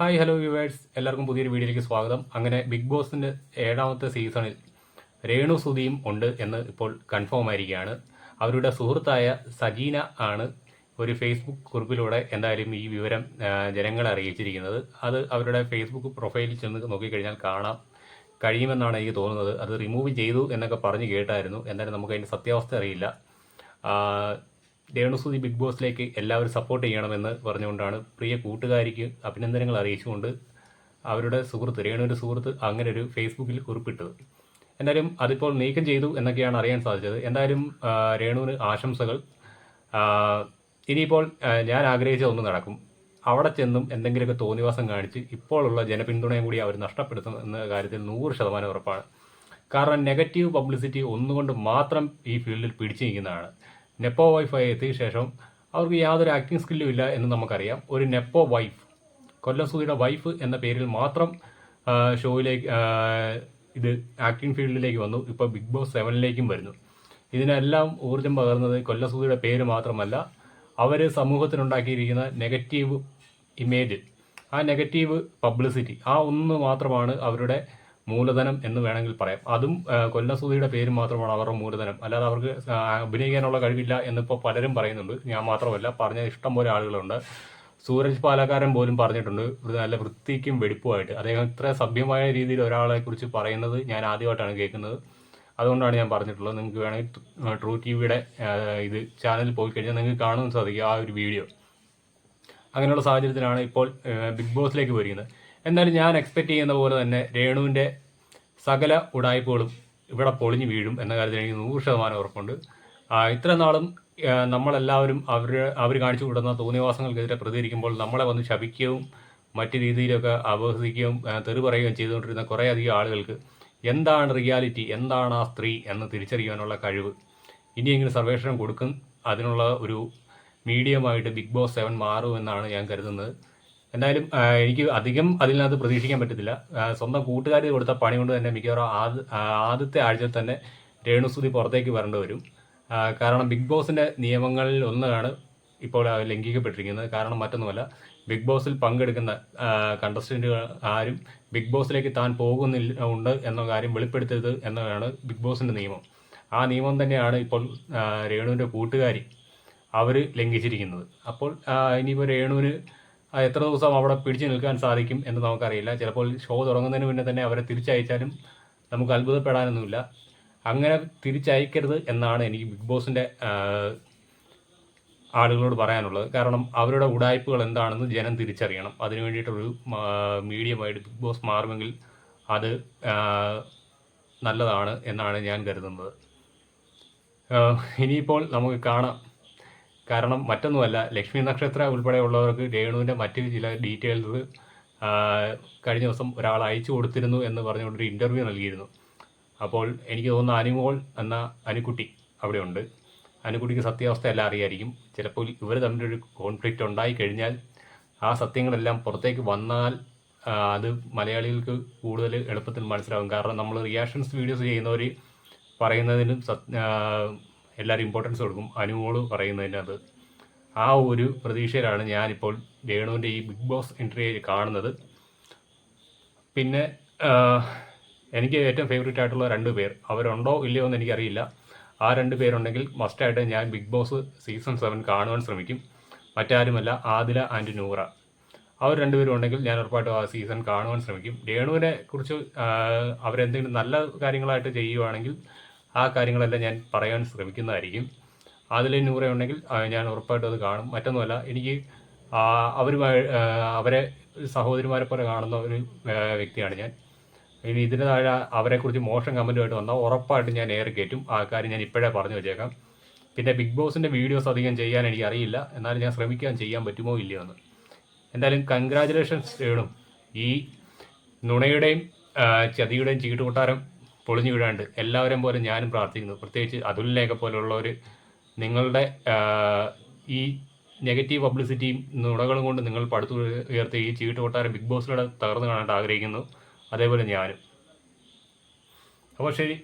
Hi hello viewers. എല്ലാവർക്കും പുതിയൊരു വീഡിയോയിലേക്ക് സ്വാഗതം. അങ്ങനെ ബിഗ് ബോസിന്റെ ഏഴാമത്തെ സീസണിൽ രേണു സുധിയും ഉണ്ട് എന്ന് ഇപ്പോൾ കൺഫേം ആയിരിക്കുകയാണ്. അവരുടെ സുഹൃത്തായ സജീന ആണ് ഒരു ഫേസ്ബുക്ക് കുറിപ്പിലൂടെ എന്തായാലും ഈ വിവരം ജനങ്ങളെ അറിയിച്ചിരിക്കുന്നത്. അത് അവരുടെ ഫേസ്ബുക്ക് പ്രൊഫൈലിൽ ചെന്ന് നോക്കിക്കഴിഞ്ഞാൽ കാണാം. കഴിയുമെന്നാണ് എനിക്ക് തോന്നുന്നത്. അത് റിമൂവ് ചെയ്തു എന്നൊക്കെ പറഞ്ഞ് കേട്ടായിരുന്നു. എന്തായാലും നമുക്ക് അതിന്റെ സത്യാവസ്ഥ അറിയില്ല. രേണുസുതി ബിഗ് ബോസിലേക്ക് എല്ലാവരും സപ്പോർട്ട് ചെയ്യണമെന്ന് പറഞ്ഞുകൊണ്ടാണ് പ്രിയ കൂട്ടുകാരിക്ക് അഭിനന്ദനങ്ങൾ അറിയിച്ചുകൊണ്ട് അവരുടെ സുഹൃത്ത് രേണുവിന്റെ സുഹൃത്ത് അങ്ങനെ ഒരു ഫേസ്ബുക്കിൽ കുറിപ്പിട്ടത്. എന്തായാലും അതിപ്പോൾ നീക്കം ചെയ്തു എന്നൊക്കെയാണ് അറിയാൻ സാധിച്ചത്. എന്തായാലും രേണുവിന് ആശംസകൾ. ഇനിയിപ്പോൾ ഞാൻ ആഗ്രഹിച്ച ഒന്ന് നടക്കും. അവിടെ ചെന്നും എന്തെങ്കിലുമൊക്കെ തോന്നിവാസം കാണിച്ച് ഇപ്പോഴുള്ള ജനപിന്തുണയും കൂടി അവർ നഷ്ടപ്പെടുത്തും എന്ന കാര്യത്തിൽ നൂറ് ശതമാനം ഉറപ്പാണ്. കാരണം നെഗറ്റീവ് പബ്ലിസിറ്റി ഒന്നുകൊണ്ട് മാത്രം ഈ ഫീൽഡിൽ പിടിച്ചു നിൽക്കുന്നതാണ് നെപ്പോ വൈഫായി എത്തിയ ശേഷം അവർക്ക് യാതൊരു ആക്ടിങ് സ്കില്ലും ഇല്ല എന്ന് നമുക്കറിയാം. ഒരു നെപ്പോ വൈഫ് കൊല്ലം സുധിയുടെ വൈഫ് എന്ന പേരിൽ മാത്രം ഷോയിലേക്ക് ഇത് ആക്ടിങ് ഫീൽഡിലേക്ക് വന്നു. ഇപ്പോൾ ബിഗ് ബോസ് സെവനിലേക്കും വരുന്നു. ഇതിനെല്ലാം ഊർജം പകർന്നത് കൊല്ലം സുധിയുടെ പേര് മാത്രമല്ല അവർ സമൂഹത്തിനുണ്ടാക്കിയിരിക്കുന്ന നെഗറ്റീവ് ഇമേജ് ആ നെഗറ്റീവ് പബ്ലിസിറ്റി ആ ഒന്ന് മാത്രമാണ് അവരുടെ മൂലധനം എന്ന് വേണമെങ്കിൽ പറയാം. അതും കൊല്ലസൂതിയുടെ പേര് മാത്രമാണ് അവരുടെ മൂലധനം. അല്ലാതെ അവർക്ക് അഭിനയിക്കാനുള്ള കഴിവില്ല എന്നിപ്പോൾ പലരും പറയുന്നുണ്ട്. ഞാൻ മാത്രമല്ല പറഞ്ഞ ഇഷ്ടം പോലെ ആളുകളുണ്ട്. സൂരജ് പാലക്കാരൻ പോലും പറഞ്ഞിട്ടുണ്ട് നല്ല വൃത്തിക്കും വെടിപ്പുമായിട്ട്. അദ്ദേഹം ഇത്ര സഭ്യമായ രീതിയിൽ ഒരാളെ കുറിച്ച് പറയുന്നത് ഞാൻ ആദ്യമായിട്ടാണ് കേൾക്കുന്നത്. അതുകൊണ്ടാണ് ഞാൻ പറഞ്ഞിട്ടുള്ളത്. നിങ്ങൾക്ക് വേണമെങ്കിൽ ട്രൂ ടി വിയുടെ ഇത് ചാനലിൽ പോയി കഴിഞ്ഞാൽ നിങ്ങൾക്ക് കാണാൻ സാധിക്കും ആ ഒരു വീഡിയോ. അങ്ങനെയുള്ള സാഹചര്യത്തിലാണ് ഇപ്പോൾ ബിഗ് ബോസിലേക്ക് വരുന്നത് എന്നാലും ഞാൻ എക്സ്പെക്ട് ചെയ്യുന്ന പോലെ തന്നെ രേണുവിന്റെ സകല ഉടായ്പകളും ഇവിടെ പൊളിഞ്ഞു വീഴും എന്ന കാര്യത്തിൽ എനിക്ക് നൂറ് ശതമാനം ഉറപ്പുണ്ട്. ഇത്ര നാളും നമ്മളെല്ലാവരും അവർ അവർ കാണിച്ചു വിടുന്ന തോന്നിവാസങ്ങൾക്കെതിരെ പ്രതികരിക്കുമ്പോൾ നമ്മളെ വന്ന് ശപിക്കുകയും മറ്റു രീതിയിലൊക്കെ അപഹസിക്കുകയും തെറി പറയുകയും ചെയ്തുകൊണ്ടിരുന്ന കുറേയധികം ആളുകൾക്ക് എന്താണ് റിയാലിറ്റി എന്താണ് ആ സ്ത്രീ എന്ന് തിരിച്ചറിയാനുള്ള കഴിവ്? ഇനിയെങ്കിലും സർവേഷണം കൊടുക്കും. അതിനുള്ള ഒരു മീഡിയമായിട്ട് ബിഗ് ബോസ് സെവൻ മാറുമെന്നാണ് ഞാൻ കരുതുന്നത്. എന്തായാലും എനിക്ക് അധികം അതിനകത്ത് പ്രതീക്ഷിക്കാൻ പറ്റത്തില്ല. സ്വന്തം കൂട്ടുകാർ കൊടുത്ത പണി കൊണ്ട് തന്നെ മിക്കവാറും ആദ്യത്തെ ആഴ്ചയിൽ തന്നെ രേണുസുതി പുറത്തേക്ക് വരേണ്ടി വരും. കാരണം ബിഗ് ബോസിന്റെ നിയമങ്ങളിൽ ഒന്നാണ് ഇപ്പോൾ ലംഘിക്കപ്പെട്ടിരിക്കുന്നത്. കാരണം മറ്റൊന്നുമല്ല ബിഗ് ബോസിൽ പങ്കെടുക്കുന്ന കണ്ടസ്റ്റന്റുകൾ ആരും ബിഗ് ബോസിലേക്ക് താൻ പോകുന്നില്ല ഉണ്ട് എന്ന കാര്യം വെളിപ്പെടുത്തരുത് എന്നതാണ് ബിഗ് ബോസിന്റെ നിയമം. ആ നിയമം തന്നെയാണ് ഇപ്പോൾ രേണുവിന്റെ കൂട്ടുകാരി അവർ ലംഘിച്ചിരിക്കുന്നത്. അപ്പോൾ ഇനിയിപ്പോൾ രേണുവിന് എത്ര ദിവസം അവിടെ പിടിച്ചു നിൽക്കാൻ സാധിക്കും എന്ന് നമുക്കറിയില്ല. ചിലപ്പോൾ ഷോ തുടങ്ങുന്നതിന് മുന്നേ തന്നെ അവരെ തിരിച്ചയച്ചാലും നമുക്ക് അത്ഭുതപ്പെടാനൊന്നുമില്ല. അങ്ങനെ തിരിച്ചയക്കരുത് എന്നാണ് എനിക്ക് ബിഗ് ബോസിന്റെ ആ, ആളുകളോട് പറയാനുള്ളത്. കാരണം അവരുടെ ഉടായ്പകൾ എന്താണെന്ന് ജനം തിരിച്ചറിയണം. അതിനു വേണ്ടിയിട്ടൊരു മീഡിയമായിട്ട് ബിഗ് ബോസ് മാറുമെങ്കിൽ അത് നല്ലതാണ് എന്നാണ് ഞാൻ കരുതുന്നത്. ആ, ഇനിയിപ്പോൾ നമുക്ക് കാണാം. കാരണം മറ്റൊന്നുമല്ല ലക്ഷ്മി നക്ഷത്ര ഉൾപ്പെടെയുള്ളവർക്ക് രേണുവിന്റെ മറ്റ് ചില ഡീറ്റെയിൽസ് കഴിഞ്ഞ ദിവസം ഒരാൾ അയച്ചു കൊടുത്തിരുന്നു എന്ന് പറഞ്ഞുകൊണ്ടൊരു ഇന്റർവ്യൂ നൽകിയിരുന്നു. അപ്പോൾ എനിക്ക് തോന്നുന്ന അനുമോൾ എന്ന അനുക്കുട്ടി അവിടെയുണ്ട്. അനുക്കുട്ടിക്ക് സത്യാവസ്ഥ എല്ലാം അറിയായിരിക്കും. ചിലപ്പോൾ ഇവർ തമ്മിലൊരു കോൺഫ്ലിക്റ്റ് ഉണ്ടായി കഴിഞ്ഞാൽ ആ സത്യങ്ങളെല്ലാം പുറത്തേക്ക് വന്നാൽ അത് മലയാളികൾക്ക് കൂടുതൽ എളുപ്പത്തിൽ മനസ്സിലാകും കാരണം നമ്മൾ റിയാക്ഷൻസ് വീഡിയോസ് ചെയ്യുന്നവർ പറയുന്നതിനും എല്ലാവരും ഇമ്പോർട്ടൻസ് കൊടുക്കും. അനുമോൾ പറയുന്നതിനകത്ത് ആ ഒരു പ്രതീക്ഷയിലാണ് ഞാനിപ്പോൾ രേണുവിന്റെ ഈ ബിഗ് ബോസ് എൻട്രി കാണുന്നത്. പിന്നെ എനിക്ക് ഏറ്റവും ഫേവറേറ്റ് ആയിട്ടുള്ള രണ്ട് പേർ. അവരുണ്ടോ ഇല്ലയോ എന്ന് എനിക്കറിയില്ല. ആ രണ്ട് പേരുണ്ടെങ്കിൽ മസ്റ്റായിട്ട് ഞാൻ ബിഗ് ബോസ് സീസൺ സെവൻ കാണുവാൻ ശ്രമിക്കും. മറ്റാരുമല്ല ആദില ആൻഡ് നൂറ. അവർ രണ്ടുപേരും ഉണ്ടെങ്കിൽ ഞാൻ ഉറപ്പായിട്ടും ആ സീസൺ കാണുവാൻ ശ്രമിക്കും. രേണുവിനെ കുറിച്ച് അവരെന്തെങ്കിലും നല്ല കാര്യങ്ങളായിട്ട് ചെയ്യുവാണെങ്കിൽ ആ കാര്യങ്ങളെല്ലാം ഞാൻ പറയാൻ ശ്രമിക്കുന്നതായിരിക്കും. അതിൽ നൂറ ഉണ്ടെങ്കിൽ ഞാൻ ഉറപ്പായിട്ടും അത് കാണും. മറ്റൊന്നുമല്ല എനിക്ക് അവരുമായി അവരെ സഹോദരിമാരെ പോലെ കാണുന്ന ഒരു വ്യക്തിയാണ് ഞാൻ. ഇനി ഇതിന് താഴെ അവരെക്കുറിച്ച് മോശം കമന്റുമായിട്ട് വന്നാൽ ഉറപ്പായിട്ടും ഞാൻ ഏറെ കയറ്റും ആ കാര്യം ഞാൻ ഇപ്പോഴേ പറഞ്ഞു വെച്ചേക്കാം. പിന്നെ ബിഗ് ബോസിന്റെ വീഡിയോസ് അധികം ചെയ്യാൻ എനിക്ക് അറിയില്ല എന്നാലും ഞാൻ ശ്രമിക്കാൻ ചെയ്യാൻ പറ്റുമോ ഇല്ലയോ എന്ന്. എന്തായാലും കൺഗ്രാചുലേഷൻസ് ചെയ്യണം. ഈ നുണയുടെയും ചതിയുടെയും ചീട്ടുകൊട്ടാരം പൊളിഞ്ഞു വീഴാണ്ട് എല്ലാവരെയും പോലെ ഞാനും പ്രാർത്ഥിക്കുന്നു. പ്രത്യേകിച്ച് അതുലിനെയൊക്കെ പോലുള്ളവർ നിങ്ങളുടെ ഈ നെഗറ്റീവ് പബ്ലിസിറ്റിയും നുണകളും കൊണ്ട് നിങ്ങൾ പടുത്തു ഉയർത്തി ഈ ചീട്ട് കൊട്ടാരം ബിഗ് ബോസിലൂടെ തകർന്നു കാണാൻ ആഗ്രഹിക്കുന്നു. അതേപോലെ ഞാനും. അപ്പോൾ ശരി.